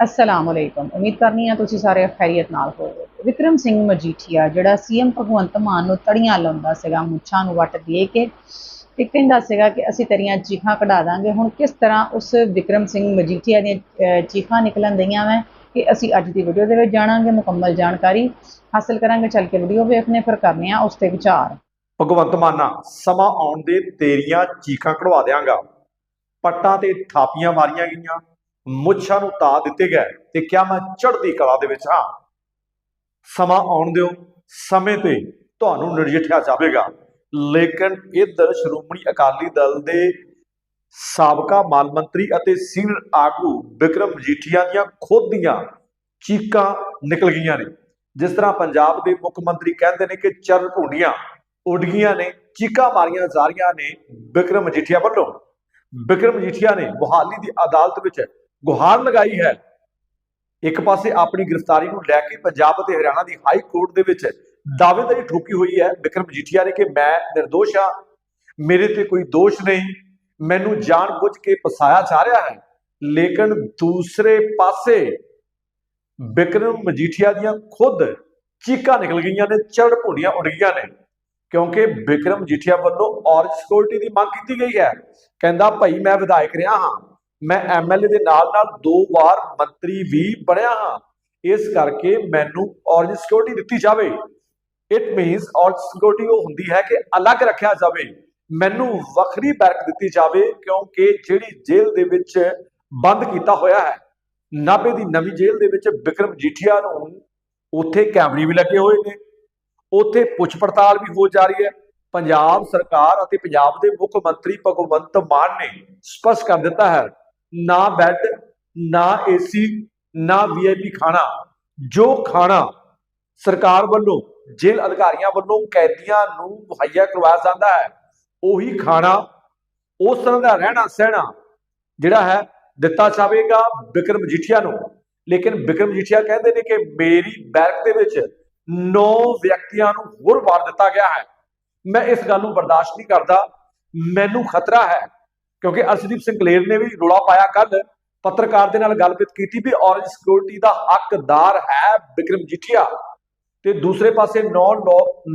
ਅਸਲਾਮ ਅਲੈਕੁਮ ਉਮੀਦ ਕਰਨੀ ਆ ਤੁਸੀਂ ਸਾਰੇ ਖੈਰੀਅਤ ਨਾਲ ਹੋਵੋਗੇ। ਵਿਕਰਮ ਸਿੰਘ ਮਜੀਠੀਆ, ਜਿਹੜਾ ਸੀਐਮ ਭਗਵੰਤ ਮਾਨ ਨੂੰ ਤੜੀਆਂ ਲਾਉਂਦਾ ਸੀਗਾ, ਮੁੱਛਾਂ ਨੂੰ ਵੱਟ ਦੇ ਕੇ ਤੇ ਕਹਿੰਦਾ ਸੀਗਾ ਕਿ ਅਸੀਂ ਤੇਰੀਆਂ ਚੀਖਾਂ ਕਢਾ ਦਾਂਗੇ। ਹੁਣ ਕਿਸ ਤਰ੍ਹਾਂ ਉਸ ਵਿਕਰਮ ਸਿੰਘ ਮਜੀਠੀਆ ਦੀਆਂ ਚੀਖਾਂ ਨਿਕਲਣ ਦਈਆਂ ਵੈ ਕਿ ਅਸੀਂ ਅੱਜ ਦੀ ਵੀਡੀਓ ਦੇ ਵਿੱਚ ਜਾਣਾਂਗੇ, ਮੁਕੰਮਲ ਜਾਣਕਾਰੀ ਹਾਸਲ ਕਰਾਂਗੇ, ਚੱਲ ਕੇ ਵੀਡੀਓ ਵੇਖਨੇ ਫਿਰ ਕਰਨੇ ਆ ਉਸ ਤੇ ਵਿਚਾਰ। ਭਗਵੰਤ ਮਾਨਾ, ਸਮਾਂ ਆਉਣ ਦੇ ਤੇਰੀਆਂ ਚੀਖਾਂ ਕਢਵਾ ਦਿਆਂਗਾ। ਪੱਟਾਂ ਤੇ ਥਾਪੀਆਂ ਮਾਰੀਆਂ ਗਈਆਂ। ਮੁੱਛਾਂ ਨੂੰ ਤਾ ਦਿੱਤੇ ਗਏ ਤੇ ਕਿਹਾ ਮੈਂ ਚੜ੍ਹਦੀ ਕਲਾ ਦੇ ਵਿੱਚ ਹਾਂ? ਸਮਾਂ ਆਉਣ ਦਿਓ, ਸਮੇਂ ਤੇ ਤੁਹਾਨੂੰ ਨਜਿੱਠਿਆ ਜਾਵੇਗਾ। ਲੇਕਿਨ ਇੱਧਰ ਸ਼੍ਰੋਮਣੀ ਅਕਾਲੀ ਦਲ ਦੇ ਸਾਬਕਾ ਮਾਲ ਮੰਤਰੀ ਅਤੇ ਸੀਨੀਅਰ ਆਗੂ ਵਿਕਰਮ ਮਜੀਠੀਆ ਦੀਆਂ ਖੁਦ ਦੀਆਂ ਚੀਕਾਂ ਨਿਕਲ ਗਈਆਂ ਨੇ। ਜਿਸ ਤਰ੍ਹਾਂ ਪੰਜਾਬ ਦੇ ਮੁੱਖ ਮੰਤਰੀ ਕਹਿੰਦੇ ਨੇ ਕਿ ਚਰਨ ਭੁੰਡੀਆਂ ਉੱਡ ਗਈਆਂ ਨੇ, ਚੀਕਾਂ ਮਾਰੀਆਂ ਜਾ ਰਹੀਆਂ ਨੇ ਵਿਕਰਮ ਮਜੀਠੀਆ ਵੱਲੋਂ। ਵਿਕਰਮ ਮਜੀਠੀਆ ਨੇ ਮੁਹਾਲੀ ਦੀ ਅਦਾਲਤ ਵਿੱਚ ਗੁਹਾਰ ਲਗਾਈ ਹੈ। ਇੱਕ ਪਾਸੇ ਆਪਣੀ ਗ੍ਰਿਫਤਾਰੀ ਨੂੰ ਲੈ ਕੇ ਪੰਜਾਬ ਅਤੇ ਹਰਿਆਣਾ ਦੀ ਹਾਈ ਕੋਰਟ ਦੇ ਵਿੱਚ ਦਾਅਵੇਦਾਰੀ ਠੋਕੀ ਹੋਈ ਹੈ। ਵਿਕਰਮ ਮਜੀਠੀਆ ਨੇ ਕਿ ਮੈਂ ਨਿਰਦੋਸ਼ ਹਾਂ, ਮੇਰੇ ਤੇ ਕੋਈ ਦੋਸ਼ ਨਹੀਂ, ਮੈਨੂੰ ਜਾਣਬੁੱਝ ਕੇ ਫਸਾਇਆ ਜਾ ਰਿਹਾ ਹੈ। ਲੇਕਿਨ ਦੂਸਰੇ ਪਾਸੇ ਵਿਕਰਮ ਮਜੀਠੀਆ ਦੀਆਂ ਖੁਦ ਚੀਕਾਂ ਨਿਕਲ ਗਈਆਂ ਨੇ ਚੜ ਭੁੰਡੀਆਂ ਉੱਡ ਗਈਆਂ ਨੇ, ਕਿਉਂਕਿ ਵਿਕਰਮ ਮਜੀਠੀਆ ਵੱਲੋਂ ਔਰਜ ਸਿਕਿਉਰਿਟੀ ਦੀ ਮੰਗ ਕੀਤੀ ਗਈ ਹੈ। ਕਹਿੰਦਾ, ਭਾਈ, ਮੈਂ ਵਿਧਾਇਕ ਰਿਹਾ ਹਾਂ। ਮੈਂ ਐਮਐਲਏ ਦੇ ਨਾਲ ਨਾਲ ਦੋ ਵਾਰ ਮੰਤਰੀ ਵੀ ਬਣਿਆ ਹਾਂ। ਇਸ ਕਰਕੇ ਮੈਨੂੰ ਔਰਜ ਸਿਕਿਉਰਿਟੀ ਦਿੱਤੀ ਜਾਵੇ। ਇਟ ਮੀਨਸ ਔਰਜ ਸਿਕਿਉਰਿਟੀ ਉਹ ਹੁੰਦੀ ਹੈ ਕਿ ਅਲੱਗ ਰੱਖਿਆ ਜਾਵੇ। ਮੈਨੂੰ ਵੱਖਰੀ ਬੈਰਕ ਦਿੱਤੀ ਜਾਵੇ ਕਿਉਂਕਿ ਜਿਹੜੀ ਜੇਲ੍ਹ ਦੇ ਵਿੱਚ ਬੰਦ ਕੀਤਾ ਹੋਇਆ ਹੈ, ਨਾਭੇ ਦੀ ਨਵੀਂ ਜੇਲ੍ਹ ਦੇ ਵਿੱਚ ਵਿਕਰਮ ਜੀਠੀਆ ਨੂੰ ਉੱਥੇ ਕੈਮਰੇ ਵੀ ਲੱਗੇ ਹੋਏ ਨੇ। ਉੱਥੇ ਪੁੱਛ ਪੜਤਾਲ ਵੀ ਹੋ ਜਾ ਰਹੀ ਹੈ। ਪੰਜਾਬ ਸਰਕਾਰ ਅਤੇ ਪੰਜਾਬ ਦੇ ਮੁੱਖ ਮੰਤਰੀ ਭਗਵੰਤ ਮਾਨ ਨੇ ਸਪਸ਼ਟ ਕਰ ਦਿੱਤਾ ਹੈ ਨਾ ਬੈੱਡ, ਨਾ ਏਸੀ, ਨਾ ਵੀਆਈਪੀ ਖਾਣਾ। ਜੋ ਖਾਣਾ ਸਰਕਾਰ ਵੱਲੋਂ, ਜੇਲ੍ਹ ਅਧਿਕਾਰੀਆਂ ਵੱਲੋਂ ਕੈਦੀਆਂ ਨੂੰ ਮੁਹੱਈਆ ਕਰਵਾਇਆ ਜਾਂਦਾ ਹੈ, ਉਹੀ ਖਾਣਾ ਉਸ ਤਰ੍ਹਾਂ ਦਾ ਰਹਿਣਾ ਸਹਿਣਾ ਜਿਹੜਾ ਹੈ ਦਿੱਤਾ ਜਾਵੇਗਾ ਵਿਕਰਮ ਮਜੀਠੀਆ ਨੂੰ। ਲੇਕਿਨ ਵਿਕਰਮ ਮਜੀਠੀਆ ਕਹਿੰਦੇ ਨੇ ਕਿ ਮੇਰੀ ਬੈਰਕ ਦੇ ਵਿੱਚ 9 ਵਿਅਕਤੀਆਂ ਨੂੰ ਹੋਰ ਵਾਰ ਦਿੱਤਾ ਗਿਆ ਹੈ। ਮੈਂ ਇਸ ਗੱਲ ਨੂੰ ਬਰਦਾਸ਼ਤ ਨਹੀਂ ਕਰਦਾ। ਮੈਨੂੰ ਖਤਰਾ ਹੈ ਕਿਉਂਕਿ ਅਰਸ਼ਦੀਪ ਸਿੰਘ ਕਲੇਰ ਨੇ ਵੀ ਰੋਲਾ ਪਾਇਆ ਕੱਲ ਪੱਤਰਕਾਰ ਦੇ ਨਾਲ ਗੱਲਬਾਤ ਕੀਤੀ ਵੀ ਔਰੰਜ ਸਿਕਿਉਰਿਟੀ ਦਾ ਹੱਕਦਾਰ ਹੈ ਵਿਕਰਮ ਮਜੀਠੀਆ ਤੇ ਦੂਸਰੇ ਪਾਸੇ 9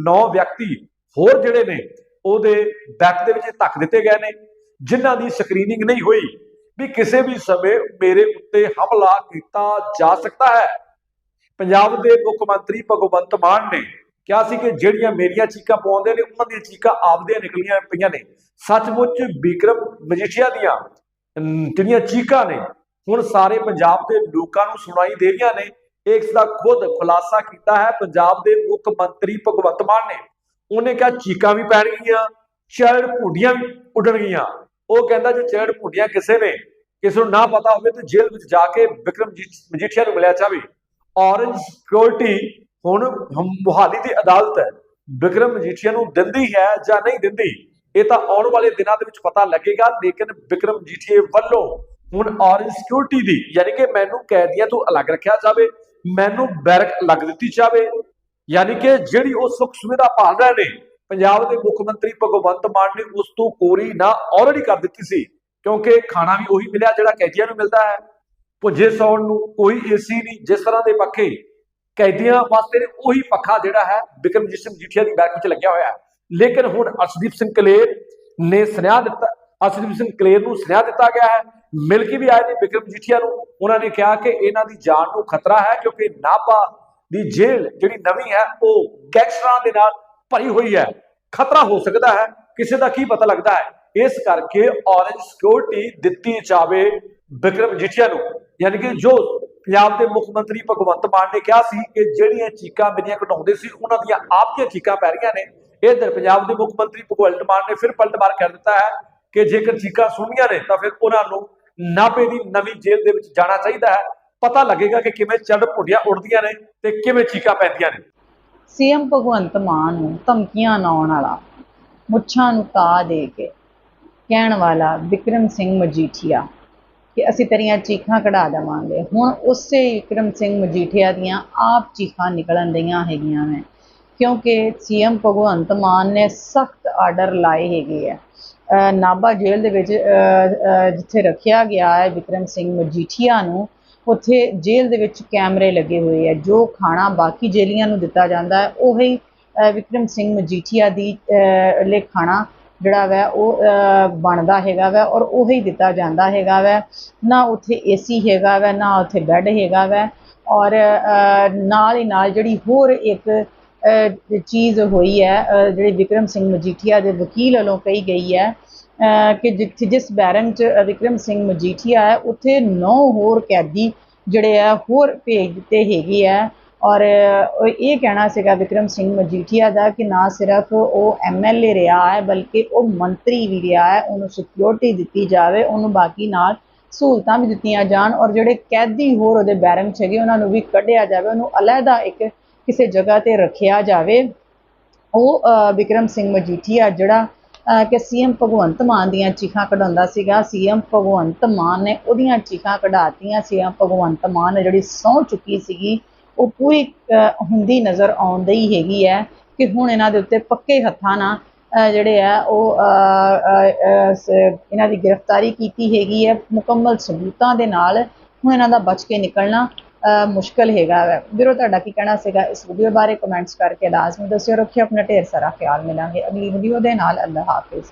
9 ਵਿਅਕਤੀ ਹੋਰ ਜਿਹੜੇ ਨੇ, ਉਹਦੇ ਬੈਕ ਦੇ ਵਿੱਚ ਧੱਕ ਦਿੱਤੇ ਗਏ ਨੇ, ਜਿਨ੍ਹਾਂ ਦੀ ਸਕਰੀਨਿੰਗ ਨਹੀਂ ਹੋਈ ਵੀ ਕਿਸੇ ਵੀ ਸਮੇਂ ਮੇਰੇ ਉੱਤੇ ਹਮਲਾ ਕੀਤਾ ਜਾ ਸਕਦਾ ਹੈ। ਪੰਜਾਬ ਦੇ ਮੁੱਖ ਮੰਤਰੀ ਭਗਵੰਤ ਮਾਨ ਨੇ ਕਿਹਾ ਸੀ ਕਿ ਜਿਹੜੀਆਂ ਮੇਰੀਆਂ ਚੀਕਾਂ ਪਾਉਂਦੇ ਨੇ, ਉਹਨਾਂ ਦੀਆਂ ਚੀਕਾਂ ਆਪਦੀਆਂ ਨਿਕਲੀਆਂ ਪਈਆਂ ਨੇ। ਸੱਚਮੁੱਚ ਬਿਕਰਮ ਮਜੀਠੀਆ ਦੀਆਂ ਜਿਹੜੀਆਂ ਚੀਕਾਂ ਨੇ, ਹੁਣ ਸਾਰੇ ਪੰਜਾਬ ਦੇ ਲੋਕਾਂ ਨੂੰ ਸੁਣਾਈ ਦੇ ਰਹੀਆਂ ਨੇ। ਇਸ ਦਾ ਖੁਦ ਖੁਲਾਸਾ ਕੀਤਾ ਹੈ। ਪੰਜਾਬ ਦੇ ਮੁੱਖ ਮੰਤਰੀ ਭਗਵੰਤ ਮਾਨ ਨੇ। ਉਹਨੇ ਕਿਹਾ ਚੀਕਾਂ ਵੀ ਪੈਣਗੀਆਂ ਚੜ ਭੁੰਡੀਆਂ ਵੀ ਉੱਡਣਗੀਆਂ ਉਹ ਕਹਿੰਦਾ ਜੇ ਚੜ ਭੁੰਡੀਆਂ ਕਿਸੇ ਨੇ, ਕਿਸੇ ਨੂੰ ਨਾ ਪਤਾ ਹੋਵੇ ਤੇ ਜੇਲ੍ਹ ਵਿੱਚ ਜਾ ਕੇ ਵਿਕਰਮ ਮਜੀਠੀਆ ਨੂੰ ਮਿਲਿਆ ਜਾਵੇ। ਔਰੰਜ ਸਿਕਿਉਰਿਟੀ ਹੁਣ ਹਮ- ਮੁਹਾਲੀ ਦੀ ਅਦਾਲਤ ਹੈ। ਵਿਕਰਮ ਮਜੀਠੀਆ ਨੂੰ ਦਿੰਦੀ ਹੈ ਜਾਂ ਨਹੀਂ ਦਿੰਦੀ, ਇਹ ਤਾਂ ਆਉਣ ਵਾਲੇ ਦਿਨਾਂ ਦੇ ਵਿੱਚ ਪਤਾ ਲੱਗੇਗਾ, ਲੇਕਿਨ ਵਿਕਰਮ ਮਜੀਠੀਆ ਵੱਲੋਂ ਹੁਣ ਔਰੰਜ ਸਿਕਿਉਰਿਟੀ ਦੀ, ਯਾਨੀ ਕਿ ਮੈਨੂੰ ਕੈਦੀਆਂ ਤੋਂ ਅਲੱਗ ਰੱਖਿਆ ਜਾਵੇ, ਮੈਨੂੰ ਬੈਰਕ ਅਲੱਗ ਦਿੱਤੀ ਜਾਵੇ, ਯਾਨੀ ਕਿ ਜਿਹੜੀ ਉਹ ਸੁੱਖ ਸੁਵਿਧਾ ਭਾਲ ਰਹੇ ਨੇ, ਪੰਜਾਬ ਦੇ ਮੁੱਖ ਮੰਤਰੀ ਭਗਵੰਤ ਮਾਨ ਨੇ ਉਸ ਤੋਂ ਕੋਰੀ ਨਾ ਆਲਰੇਡੀ ਕਰ ਦਿੱਤੀ ਸੀ, ਕਿਉਂਕਿ ਖਾਣਾ ਵੀ ਉਹੀ ਮਿਲਿਆ ਜਿਹੜਾ ਕੈਦੀਆਂ ਨੂੰ ਮਿਲਦਾ ਹੈ। ਭੁੱਜੇ ਸੌਣ ਨੂੰ ਕੋਈ ਏਸੀ ਨਹੀਂ, ਜਿਸ ਤਰ੍ਹਾਂ ਦੇ ਪੱਖੇ ਕੈਦੀਆਂ ਵਾਸਤੇ ਨੇ ਉਹੀ ਪੱਖਾ ਜਿਹੜਾ ਹੈ ਬਿਕਰਮਜੀਤ ਸਿੰਘ ਜੀਠੀਆ ਦੀ ਬੈਕ ਵਿੱਚ ਲੱਗਿਆ ਹੋਇਆ ਹੈ। ਲੇਕਿਨ ਹੁਣ ਅਰਸ਼ਦੀਪ ਸਿੰਘ ਕਲੇਰ ਨੇ ਸੁਨੇਹਾ ਦਿੱਤਾ, ਅਰਸ਼ਦੀਪ ਸਿੰਘ ਕਲੇਰ ਨੂੰ ਸੁਨੇਹਾ ਦਿੱਤਾ ਗਿਆ ਹੈ। ਮਿਲ ਕੇ ਵੀ ਆਏ ਨੇ ਬਿਕਰਮ ਜੀਠੀਆ ਨੂੰ। ਉਹਨਾਂ ਨੇ ਕਿਹਾ ਕਿ ਇਹਨਾਂ ਦੀ ਜਾਨ ਨੂੰ ਖਤਰਾ ਹੈ ਕਿਉਂਕਿ ਨਾਭਾ ਦੀ ਜੇਲ੍ਹ ਜਿਹੜੀ ਨਵੀਂ ਹੈ, ਉਹ ਗੈਂਗਸਟਰਾਂ ਦੇ ਨਾਲ ਭਰੀ ਹੋਈ ਹੈ। ਖਤਰਾ ਹੋ ਸਕਦਾ ਹੈ, ਕਿਸੇ ਦਾ ਕੀ ਪਤਾ ਲੱਗਦਾ ਹੈ। ਇਸ ਕਰਕੇ ਔਰੰਜ ਸਿਕਿਉਰਿਟੀ ਦਿੱਤੀ ਜਾਵੇ ਬਿਕਰਮ ਜੀਠੀਆ ਨੂੰ। ਯਾਨੀ ਕਿ ਜੋ ਪੰਜਾਬ ਦੇ ਮੁੱਖ ਮੰਤਰੀ ਭਗਵੰਤ ਮਾਨ ਨੇ ਕਿਹਾ ਸੀ ਕਿ ਜਿਹੜੀਆਂ ਚੀਕਾਂ ਮੇਰੀਆਂ ਘਟਾਉਂਦੇ ਸੀ, ਉਹਨਾਂ ਦੀਆਂ ਆਪ ਦੀਆਂ ਚੀਕਾਂ ਪੈ ਰਹੀਆਂ ਨੇ। ਇਧਰ ਪੰਜਾਬ ਦੇ ਮੁੱਖ ਮੰਤਰੀ ਭਗਵੰਤ ਮਾਨ ਨੇ ਫਿਰ ਪਲਟਵਾਰ ਕਰ ਦਿੱਤਾ ਹੈ ਕਿ ਜੇਕਰ ਚੀਕਾਂ ਸੁਣੀਆਂ ਨੇ, ਤਾਂ ਫਿਰ ਉਹਨਾਂ ਨੂੰ ਨਾਭੇ ਦੀ ਨਵੀਂ ਜੇਲ੍ਹ ਦੇ ਵਿੱਚ ਜਾਣਾ ਚਾਹੀਦਾ ਹੈ। ਪਤਾ ਲੱਗੇਗਾ ਕਿ ਕਿਵੇਂ ਚੜ ਭੁੱਡੀਆਂ ਉੱਡਦੀਆਂ ਨੇ ਤੇ ਕਿਵੇਂ ਚੀਕਾਂ ਪੈਂਦੀਆਂ ਨੇ। ਸੀਐਮ ਭਗਵੰਤ ਮਾਨ ਨੂੰ ਧਮਕੀਆਂ ਲਾਉਣ ਵਾਲਾ ਮੁੱਛਾਂ ਨੂੰ ਤਾ ਦੇ ਕੇ ਕਹਿਣ ਵਾਲਾ ਵਿਕਰਮ ਸਿੰਘ ਮਜੀਠੀਆ ਕਿ ਅਸੀਂ ਤੇਰੀਆਂ ਚੀਖਾਂ ਕਢਾ ਦੇਵਾਂਗੇ। ਹੁਣ ਉਸੇ ਵਿਕਰਮ ਸਿੰਘ ਮਜੀਠੀਆ ਦੀਆਂ ਆਪ ਚੀਖਾਂ ਨਿਕਲਣ ਦੀਆਂ ਹੈਗੀਆਂ ਨੇ ਕਿਉਂਕਿ ਸੀਐਮ ਭਗਵੰਤ ਮਾਨ ਨੇ ਸਖਤ ਆਰਡਰ ਲਾਏ ਹੈਗੇ ਆ। ਅਹ ਨਾਭਾ ਜੇਲ੍ਹ ਦੇ ਵਿੱਚ ਜਿੱਥੇ ਰੱਖਿਆ ਗਿਆ ਹੈ ਵਿਕਰਮ ਸਿੰਘ ਮਜੀਠੀਆ ਨੂੰ ਉੱਥੇ ਜੇਲ੍ਹ ਦੇ ਵਿੱਚ ਕੈਮਰੇ ਲੱਗੇ ਹੋਏ ਆ। ਜੋ ਖਾਣਾ ਬਾਕੀ ਜੇਲੀਆਂ ਨੂੰ ਦਿੱਤਾ ਜਾਂਦਾ ਹੈ ਉਹੀ ਵਿਕਰਮ ਸਿੰਘ ਮਜੀਠੀਆ ਦੀ ਅ, ਲਈ ਖਾਣਾ ਜਿਹੜਾ ਵੈ, ਉਹ ਬਣਦਾ ਹੈਗਾ ਵੈ ਔਰ ਉਹੀ ਦਿੱਤਾ ਜਾਂਦਾ ਹੈਗਾ ਵੈ। ਨਾ ਉੱਥੇ ਏਸੀ ਹੈਗਾ ਵੈ, ਨਾ ਉੱਥੇ ਬੈੱਡ ਹੈਗਾ ਵੈ ਔਰ ਨਾਲ ਹੀ ਨਾਲ ਜਿਹੜੀ ਹੋਰ ਇੱਕ ਚੀਜ਼ ਹੋਈ ਹੈ ਜਿਹੜੀ ਵਿਕਰਮ ਸਿੰਘ ਮਜੀਠੀਆ ਦੇ ਵਕੀਲ ਵੱਲੋਂ ਕਹੀ ਗਈ ਹੈ ਕਿ ਜਿੱਥੇ ਜਿਸ ਬੈਰਕ 'ਚ ਵਿਕਰਮ ਸਿੰਘ ਮਜੀਠੀਆ ਹੈ, ਉੱਥੇ ਨੌ ਹੋਰ ਕੈਦੀ ਜਿਹੜੇ ਆ ਹੋਰ ਭੇਜ ਦਿੱਤੇ ਹੈਗੇ ਆ ਔਰ ਇਹ ਕਹਿਣਾ ਸੀਗਾ ਵਿਕਰਮ ਸਿੰਘ ਮਜੀਠੀਆ ਦਾ ਕਿ ਨਾ ਸਿਰਫ ਉਹ ਐਮਐਲਏ ਰਿਹਾ ਹੈ ਬਲਕਿ ਉਹ ਮੰਤਰੀ ਵੀ ਰਿਹਾ ਹੈ ਉਹਨੂੰ ਸਿਕਿਉਰਿਟੀ ਦਿੱਤੀ ਜਾਵੇ ਉਹਨੂੰ ਬਾਕੀ ਨਾਲ ਸਹੂਲਤਾਂ ਵੀ ਦਿੱਤੀਆਂ ਜਾਣ ਔਰ ਜਿਹੜੇ ਕੈਦੀ ਹੋਰ ਉਹਦੇ ਬੈਰਮ 'ਚ ਹੈਗੇ ਉਹਨਾਂ ਨੂੰ ਵੀ ਕੱਢਿਆ ਜਾਵੇ ਉਹਨੂੰ ਅਲੱਗਾ ਇੱਕ ਕਿਸੇ ਜਗ੍ਹਾ ਤੇ ਰੱਖਿਆ ਜਾਵੇ। ਉਹ ਅ, ਵਿਕਰਮ ਸਿੰਘ ਮਜੀਠੀਆ ਜਿਹੜਾ ਅ, ਕਿ ਸੀਐਮ ਭਗਵੰਤ ਮਾਨ ਦੀਆਂ ਚੀਖਾਂ ਕਢਾਉਂਦਾ ਸੀਗਾ ਸੀਐਮ ਭਗਵੰਤ ਮਾਨ ਨੇ ਉਹਦੀਆਂ ਚੀਖਾਂ ਕਢਾਤੀਆਂ ਸੀਐਮ ਭਗਵੰਤ ਮਾਨ ਨੇ ਜਿਹੜੀ ਸਹੁੰ ਚੁੱਕੀ ਸੀਗੀ ਉਹ ਪੂਰੀ ਹੁੰਦੀ ਨਜ਼ਰ ਆਉਂਦੀ ਹੀ ਹੈਗੀ ਹੈ ਕਿ ਹੁਣ ਇਹਨਾਂ ਦੇ ਉੱਤੇ ਪੱਕੇ ਹੱਥਾਂ ਨਾਲ ਜਿਹੜੇ ਆ ਉਹ ਇਹਨਾਂ ਦੀ ਗ੍ਰਿਫਤਾਰੀ ਕੀਤੀ ਹੈਗੀ ਹੈ ਮੁਕੰਮਲ ਸਬੂਤਾਂ ਦੇ ਨਾਲ ਹੁਣ ਇਹਨਾਂ ਦਾ ਬਚ ਕੇ ਨਿਕਲਣਾ ਅ, ਮੁਸ਼ਕਲ ਹੈਗਾ ਵੈ। ਵੀਰੋ ਤੁਹਾਡਾ ਕੀ ਕਹਿਣਾ ਸੀਗਾ? ਇਸ ਵੀਡੀਓ ਬਾਰੇ ਕਮੈਂਟਸ ਕਰਕੇ ਲਾਜ਼ਮੀ ਦੱਸਿਓ ਰੱਖਿਓ ਆਪਣਾ ਢੇਰ ਸਾਰਾ ਖਿਆਲ ਮਿਲਾਂਗੇ ਅਗਲੀ ਵੀਡੀਓ ਦੇ ਨਾਲ। ਅੱਲਾ ਹਾਫਿਜ਼।